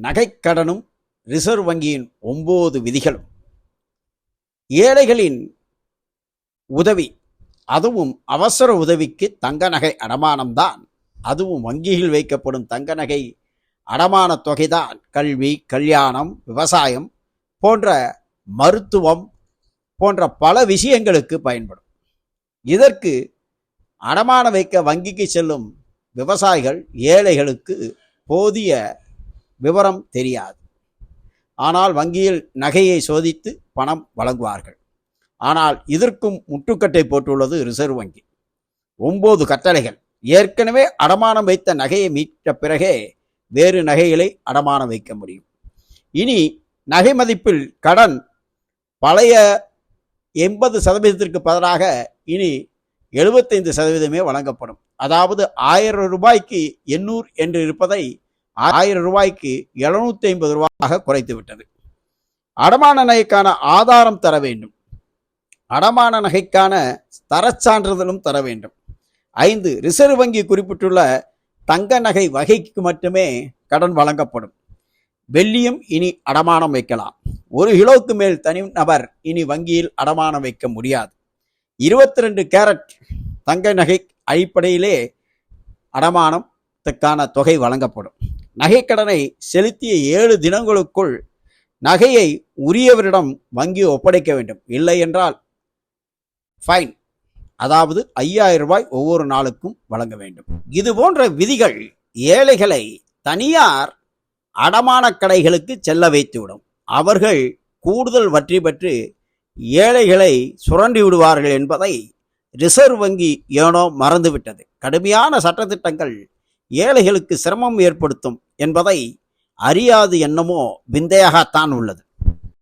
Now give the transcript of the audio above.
நகைக்கடனும் reserve வங்கியின் ஒன்பது விதிகளும். ஏழைகளின் உதவி அதுவும் அவசர உதவிக்கு தங்க நகை அடமானம்தான். அதுவும் வங்கியில் வைக்கப்படும் தங்க நகை அடமான தொகைதான். கல்வி கல்யாணம் விவசாயம் போன்ற மருத்துவம் போன்ற பல விஷயங்களுக்கு பயன்படும். இதற்கு அடமான வைக்க வங்கிக்கு செல்லும் விவசாயிகள் ஏழைகளுக்கு போதிய விவரம் தெரியாது. ஆனால் வங்கியில் நகையை சோதித்து பணம் வழங்குவார்கள். ஆனால் இதற்கும் முட்டுக்கட்டை போட்டுள்ளது ரிசர்வ் வங்கி. ஒன்பது கட்டளைகள். ஏற்கனவே அடமானம் வைத்த நகையை மீட்ட பிறகே வேறு நகைகளை அடமானம் வைக்க முடியும். இனி நகை மதிப்பில் கடன் பழைய எண்பது சதவீதத்திற்கு பதிலாக இனி எழுபத்தைந்து சதவீதமே வழங்கப்படும். அதாவது ஆயிரம் ரூபாய்க்கு எண்ணூறு என்று இருப்பதை ஆயிரம் ரூபாய்க்கு எழுநூத்தி ஐம்பது ரூபாயாக குறைத்து விட்டது அடமான நகைக்கான ஆதாரம் தர வேண்டும். அடமான நகைக்கான தரச்சான்றிதழும் தர வேண்டும். ஐந்து ரிசர்வ் வங்கி குறிப்பிட்டுள்ள தங்க நகை வகைக்கு மட்டுமே கடன் வழங்கப்படும். வெள்ளியும் இனி அடமானம் வைக்கலாம். ஒரு கிலோவுக்கு மேல் தனி நபர் இனி வங்கியில் அடமானம் வைக்க முடியாது. இருபத்தி ரெண்டு கேரட் தங்க நகை அடிப்படையிலே அடமானத்துக்கான தொகை வழங்கப்படும். நகைக்கடனை செலுத்திய ஏழு தினங்களுக்குள் நகையை உரியவரிடம் வங்கி ஒப்படைக்க வேண்டும். இல்லை என்றால் ஃபைன் அதாவது ஐயாயிரம் ரூபாய் ஒவ்வொரு நாளுக்கும் வழங்க வேண்டும். இது போன்ற விதிகள் ஏழைகளை தனியார் அடமான கடைகளுக்கு செல்ல வைத்துவிடும். அவர்கள் கூடுதல் வற்றி பெற்று ஏழைகளை சுரண்டி விடுவார்கள் என்பதை ரிசர்வ் வங்கி ஏனோ மறந்துவிட்டது. கடுமையான சட்டத்திட்டங்கள் ஏழைகளுக்கு சிரமம் ஏற்படுத்தும் என்பதை அறியாது என்னமோ விந்தையாகத்தான் உள்ளது.